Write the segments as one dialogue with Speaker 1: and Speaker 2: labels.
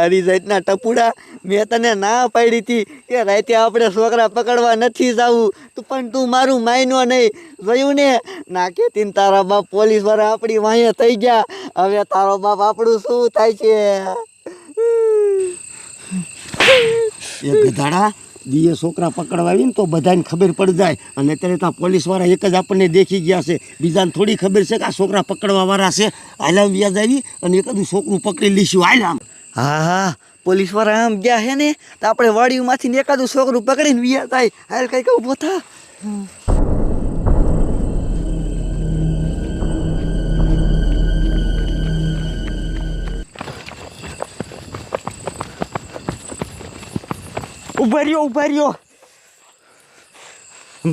Speaker 1: તારી જાતના ટપુડા મેં તને ના પાડી હતી કે રાતે આપણે છોકરા પકડવા નથી જવું. તું પણ તું મારું માયનો નહીં. જોયું ને? નાકે તીન તારા બાપ પોલીસવાળા આપણી વાંહે થઈ ગયા. હવે તારો બાપ આપણું શું થાય છે?
Speaker 2: એ ગધાડા દીએ છોકરા પકડવા આવીને તો બધાને ખબર પડી જાય. અને અત્યારે તો પોલીસવાળા એક જ આપણને દેખી ગયા છે. બીજાને થોડી ખબર છે કે આ છોકરા પકડવા વાળા છે આલામ વ્યાજ આવી અને એકાદું છોકરું પકડી લઈશું આલામ
Speaker 1: હા હા પોલીસવાળા આમ ગયા હે ને, તો આપણે વાડીમાંથી ને એકાદું છોકરું પકડીને વિયા થાય. હાલ કઈ કહું પોતા
Speaker 3: ઊભા રહ્યો ઊભા રહ્યો.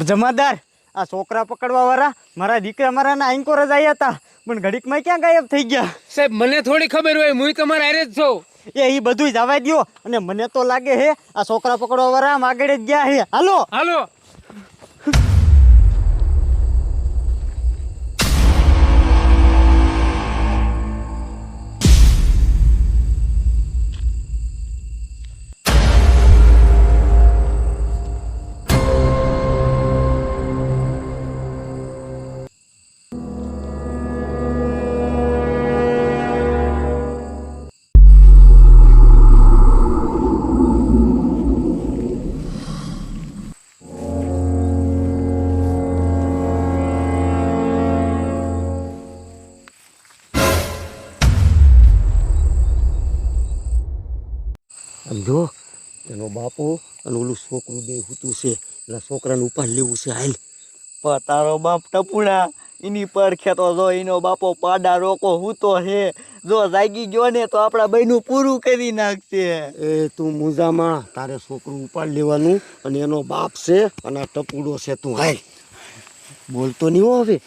Speaker 3: જમાદાર, આ છોકરા પકડવા વાળા મારા દીકરા મારાના આંકોર જ આવ્યા હતા. પણ ઘડીકમાં ક્યાં ગાયબ થઈ ગયા?
Speaker 4: સાહેબ મને થોડી ખબર હોય હું તમારા હારે જ છું.
Speaker 3: એ ઈ બધું જવા દ્યો. અને મને તો લાગે હે આ છોકરા પકડવા વાળા આમ આગળ જ ગયા હે. હાલો.
Speaker 4: હાલો.
Speaker 2: એનો બાપો અને ઓલું છોકરું બે હૂતું છે. એટલે છોકરાને ઉપાડ લેવું છે હાલ.
Speaker 1: તારો બાપ ટપુડા એની પર ખેતો જો એનો બાપો પાડા રોકો હૂતો હે. જો જાગી ગયો ને તો આપણા બહેનું પૂરું કરી નાખશે.
Speaker 2: એ તું મુજામાં તારે છોકરું ઉપાડ લેવાનું અને એનો બાપ છે અને આ ટપુડો છે તું. હાલ. બોલતો નહીં હો હવે.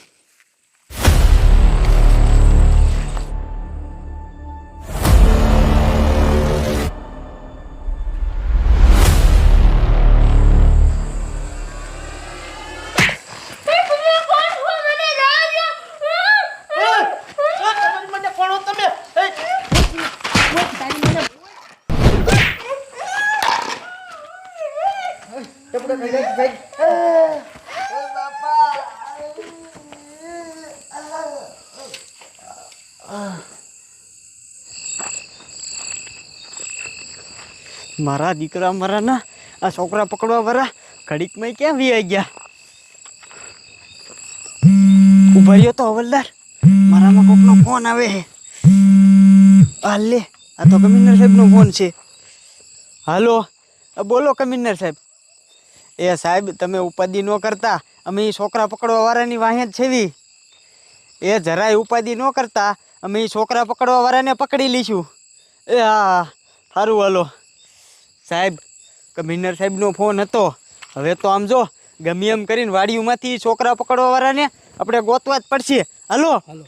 Speaker 3: મારા દીકરા મારાના આ છોકરા પકડવા વાળા ઘડીકમાં ક્યાં વી ગયા? ઊભા રહ્યો તો હવલદાર. મારામાં કોકનો ફોન આવે હે આ લે, આ તો કમિશનર સાહેબનો ફોન છે. હાલો, આ બોલો કમિશનર સાહેબ. એ સાહેબ, તમે ઉપાધિ ન કરતા. અમે છોકરા પકડવા વાળાની વાહે જ છેવી. એ જરાય ઉપાધિ ન કરતા. અમે ઈ છોકરા પકડવા વાળાને પકડી લઈશું એ હા સારું હાલો. સાહેબ, કમિશનર સાહેબનો ફોન હતો. હવે તો આમ જો, ગમે એમ કરીને વાડીઓમાંથી છોકરા પકડવા વાળાને આપણે ગોતવા જ પડશે. હાલો.
Speaker 4: હાલો.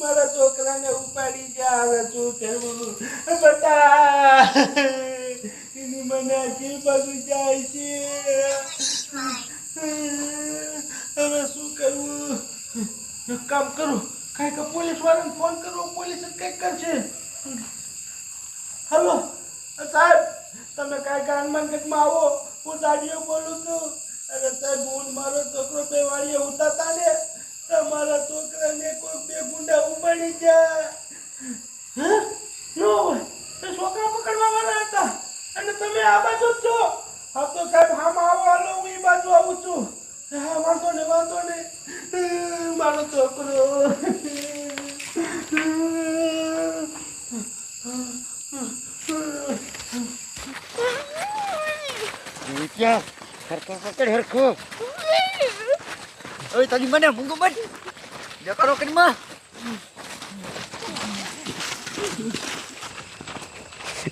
Speaker 5: મારા છોકરાને ઉપાડી જા હવે શું કરવું? બટા એની મને આખી બાજુ જાય છે હવે શું કરવું કામ કરું. કાંઈક પોલીસ વાળાને ફોન કરવો પોલીસ જ કંઈક કરશે હલો સાહેબ, તમે કાંઈક હનુમાનગઢમાં આવો? હું દાડીઓ બોલું છું. અરે સાહેબ, હું મારો છોકરો બે વાળીએ ઉતાતા ને તમારા છોકરાને કોઈ બે ગુંડા ઉપાડી ગયા હા? છોકરા પકડવા વાળા હતા. અને તમે આ બાજુ જ છો. હા તો સાહેબ, હામાં આવો, હાલો, હું એ બાજુ આવું છું. હા, વાંધો ને વાંધો ને મારો છોકરો.
Speaker 2: ક્યાં હરખો પકડ હરખો
Speaker 1: હવે તારી મને મૂંગો બન દેખાડો કરીમાં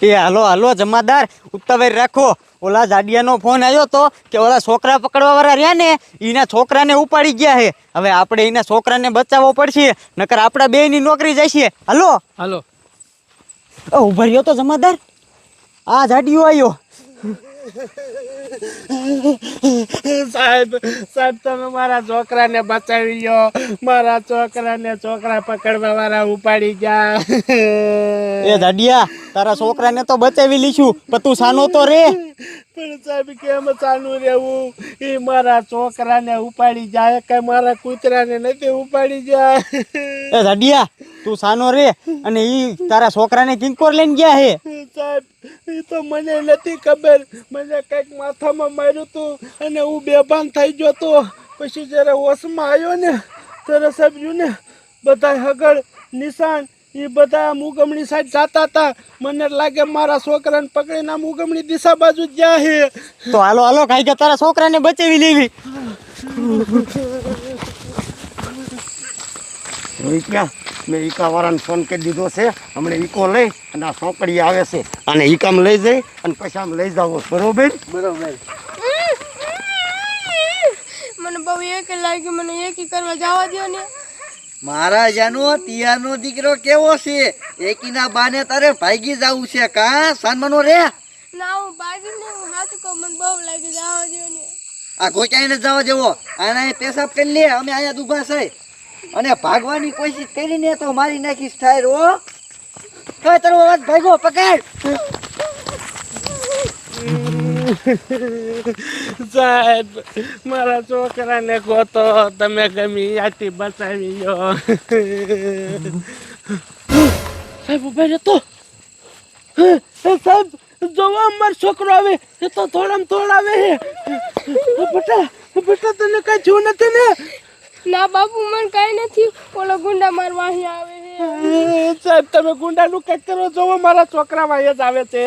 Speaker 3: એ હાલો હાલો જમાદાર. ઉતાવળ રાખો. ઓલા જાડિયાનો ફોન આવ્યો તો કે ઓલા છોકરા પકડવા વાળા રહ્યા ને એના છોકરાને ઉપાડી ગયા છે. હવે આપણે એના છોકરાને બચાવવો પડશે નકર આપણા ની નોકરી જશે. હાલો.
Speaker 4: હાલો.
Speaker 3: ઊભા રહ્યો તો જમાદાર. આ જાડિયો આવ્યો
Speaker 5: સાહેબ સાહેબ તમે મારા છોકરાને બચાવી લો. મારા છોકરાને છોકરા પકડવા વાળા ઉપાડી ગયા.
Speaker 3: એ જાડિયા તારા છોકરાને તો બચાવી લીશું પણ તું સાનો તો રે.
Speaker 5: પણ સાહેબ કેમ સાનું રહેવું? એ મારા છોકરાને ઉપાડી જાય કે મારા કૂતરાને નથી ઉપાડી જાય?
Speaker 3: એ જાડિયા તું સાનો રે અને ઈ તારા છોકરાને કિંકોર લઈને ગયા હે.
Speaker 5: સાહેબ એ તો મને નથી ખબર. મને કંઈક માથામાં માર્યું હતું અને હું બેભાન થઈ ગયો હતો પછી જ્યારે હોશમાં આવ્યો ને, ત્યારે સમજ્યું ને બધા હગળ, નિશાન એ બધા મુગમણી સાઈડ જાતા હતા મને લાગે મારા છોકરાને પકડીને આમ ઉગમણી દિશા બાજુ જ ગયા હે.
Speaker 3: તો હાલો હાલો, કાંઈ કે તારા છોકરાને બચાવી લેવી.
Speaker 2: રોહિત્યા મેં ઈકાવાળાને ફોન કરી દીધો છે. હમણાં ઈકો લઈ અને આ સોંકડી આવે છે. અને ઈકામ લઈ જઈ અને પછી આમ લઈ જાવ બરોબર? બરોબર.
Speaker 6: મને બહુ એક લાગ્યું મને એકી કરવા જવા દો ને.
Speaker 1: મારા જાનો તિયાનો દીકરો કેવો છે? એકીના બાને તારે ભાગી જાવું છે કા? સાનમાનો રે.
Speaker 6: ના હું ને હું હાથ કહું મને બહુ લાગી જવા દો ને.
Speaker 1: આ ગોચાઈને જવા દેવો. આને અહીં પેશાબ કરી લે અમે અહીંયા દુભા છે. અને ભાગવાની કોશિશ કરીને તો મારી નાખીશ ઠાયર હો. હવે તારો અવાજ ભાગો પકડ.
Speaker 5: સાહેબ મારા છોકરાને ગોતો તમે ગમી આથી બચાવી ગયો સાહેબ ઊભા રહેતો સાહેબ જોવા મારો છોકરો આવે. એ તો થોડામ થોડા આવે બેટા બેટા તને કઈ થયું નથી ને?
Speaker 6: ના બાપુ મને કઈ નથી. ઓલો ગુંડા મારવા અહીંયા આવે
Speaker 5: સાહેબ તમે ગુંડાનું કંઈક કરો જોવો મારા છોકરા ભાઈ જ આવે છે.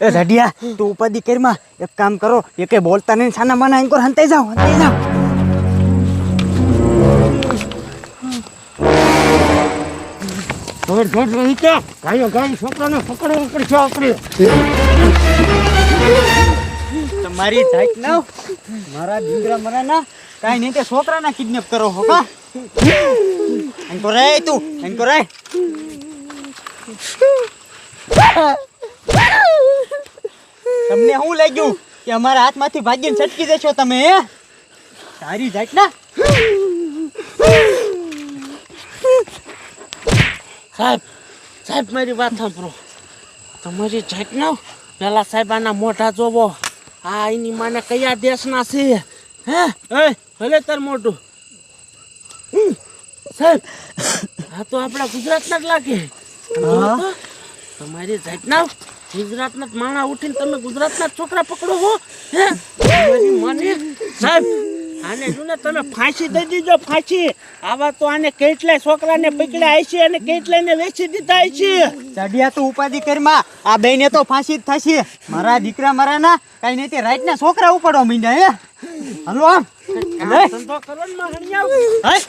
Speaker 3: એ જાડિયા તું ઉપાધિ કરીમાં. એક કામ કરો એ કઈ બોલતા નહીં સાના માના એમ હંતાઈ જાઓ હંતાઈ જાઓ.
Speaker 2: ધોડ ધોડ રોહિત્યા ગાયો ગાય છોકરાને પકડવા પડશે આપણે
Speaker 3: તમારી જાત ના મારા દીકરા મરા ના કાંઈ નહીં તે છોકરાના કિડનેપ કરો હો, કા? તો રે તું તો રે તમને શું લાગ્યું કે અમારા હાથમાંથી ભાગીને છટકી દેશો તમે, હે? સારી જાત, ના?
Speaker 5: સાહેબ સાહેબ, મારી વાત સાંભળો. તમારી જાત ના પેલા સાહેબ આના મોઢા જોવો. આ એની માને કયા દેશના છે? હે? ભલે તાર મોટું સાહેબ. આ તો આપણા ગુજરાતના જ લાગે. તમારી જાતના ગુજરાતના માણા ઉઠીને તમે ગુજરાતના છોકરા પકડો હો. સાહેબ આને જો ને તમે ફાંસી દઈ દીજો ફાંસી. આવા તો આને કેટલાય છોકરાને પકડ્યા છે અને કેટલાયને વેચી દીધા છે
Speaker 3: ચડિયા તો ઉપાધિ કરમાં. આ બેને તો ફાંસી જ થશે. મારા દીકરા મારા ના કઈ નહીં તે રાઈટ ના છોકરા ઉપાડવા માંડ્યા હે? હલો આમ
Speaker 5: ધંધો કરો ને માં હણિયાઓ.
Speaker 3: હાય.